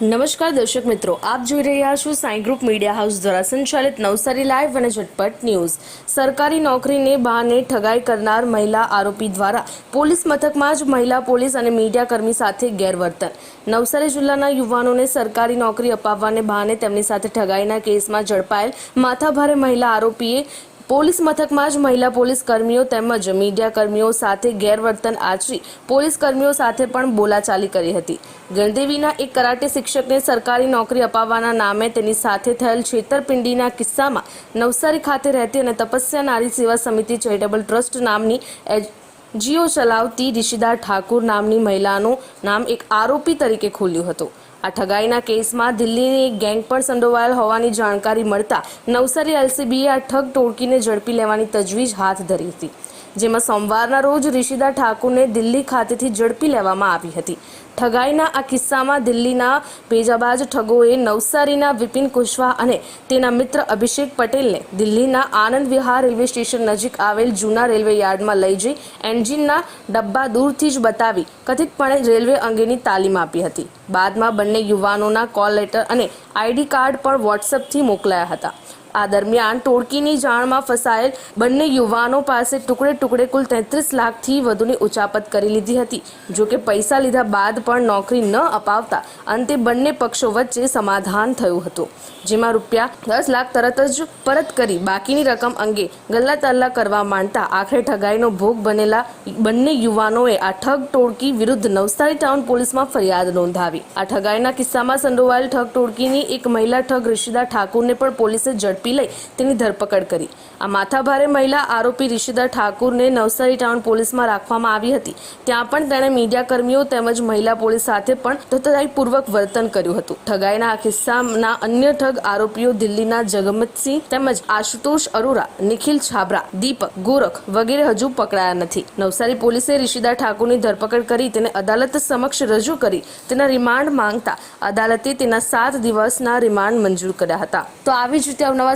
નમસ્કાર દર્શક મિત્રો, આપ જોઈ રહ્યા છો સાઈ ગ્રુપ મીડિયા હાઉસ દ્વારા સંચાલિત નવસારી લાઈવ અને ઝટપટ ન્યૂઝ. સરકારી નોકરીને બહાને ઠગાઈ કરનાર મહિલા આરોપી દ્વારા પોલીસ મથકમાં જ મહિલા પોલીસ અને મીડિયા કર્મી સાથે ગેરવર્તન. નવસારી જિલ્લાના યુવાનોને સરકારી નોકરી અપાવવાને બહાને તેમની સાથે ઠગાઈના કેસમાં ઝડપાયેલ માથાભારે મહિલા આરોપીએ પોલીસ મથકમાં જ મહિલા પોલીસ કર્મીઓ તેમજ મીડિયા કર્મીઓ સાથે ગેરવર્તન આચરી પોલીસ કર્મીઓ સાથે પણ બોલાચાલી કરી હતી. ગણદેવીના એક કરાટે શિક્ષકને સરકારી નોકરી અપાવવાના નામે તેની સાથે થયેલ છેતરપિંડીના કિસ્સામાં નવસારી ખાતે રહેતી અને તપસ્યા નારી સેવા સમિતિ ચેરિટેબલ ટ્રસ્ટ નામની જીઓ ચલાવતી રિશિદા ઠાકુર નામની મહિલાનું નામ એક આરોપી તરીકે ખુલ્યું હતું. આ ઠગાઈના કેસમાં દિલ્હીની એક ગેંગ પણ સંડોવાયેલ હોવાની જાણકારી મળતા નવસારી એલસીબીએ આ ઠગ ટોળકીને ઝડપી લેવાની તજવીજ હાથ ધરી હતી. જેમાં સોમવારના રોજ ઋષિદા ઠાકુરને દિલ્હી ખાતેથી ઝડપી લેવામાં આવી હતી. ઠગાઈના આ કિસ્સામાં દિલ્હીના ભેજાબાજ ઠગોએ નવસારીના વિપિન કુશવાહ અને તેના મિત્ર અભિષેક પટેલને દિલ્હીના આનંદ વિહાર રેલવે સ્ટેશન નજીક આવેલ જૂના રેલવે યાર્ડમાં લઈ જઈ એન્જિનના ડબ્બા દૂરથી જ બતાવી કથિતપણે રેલવે અંગેની તાલીમ આપી હતી. બાદમાં બંને યુવાનોના કોલ લેટર અને આઈડી કાર્ડ પણ વોટ્સએપથી મોકલાયા હતા. આ દરમિયાન ટોળકીની જાળમાં ફસાયેલ બંને યુવાનો પાસે ટુકડે ટુકડે કુલ તેત્રીસ લાખથી વધુની ઉચાપત કરી લીધી હતી. જો કે પૈસા લીધા બાદ પણ નોકરી ન અપાવતા અંતે બંને પક્ષો વચ્ચે સમાધાન થયું હતું. જેમાં રૂપિયા દસ લાખ તરત જ પરત કરી બાકીની રકમ અંગે ગલ્લા તલ્લા કરવા માંડતા આખરે ઠગાઈનો ભોગ બનેલા બંને યુવાનોએ આ ઠગ ટોળકી વિરુદ્ધ નવસારી ટાઉન પોલીસમાં ફરિયાદ નોંધાવી. આ ઠગાઈના કિસ્સામાં સંડોવાયેલ ઠગ ટોળકીની એક મહિલા ઠગ ઋષિદા ઠાકુરને પણ પોલીસે ઝડપી લઈ તેની ધરપકડ કરી. આ માથાભારે મહિલા આરોપી રિશિદા ઠાકુરને નવસારી ટાઉન પોલીસમાં રાખવામાં આવી હતી. ત્યાં પણ તેણે મીડિયાકર્મીઓ તેમજ મહિલા પોલીસ સાથે પણ તથાઈપૂર્વક વર્તન કર્યું હતું. ઠગાઈના આ કિસ્સાના અન્ય ઠગ આરોપીઓ દિલ્હીના જગમતસિંહ તેમજ આશુતોષ અરોરા, નિખિલ છાબરા, દીપક ગોરખ વગેરે હજુ પકડાયા નથી. નવસારી પોલીસે રિશિદા ઠાકુરની ધરપકડ કરી, તેને અદાલત સમક્ષ રજૂ કરી, તેના રિમાન્ડ માંગતા અદાલતે તેના સાત દિવસના રિમાન્ડ મંજૂર કર્યા હતા. તો આવી જ રીતે અવનવા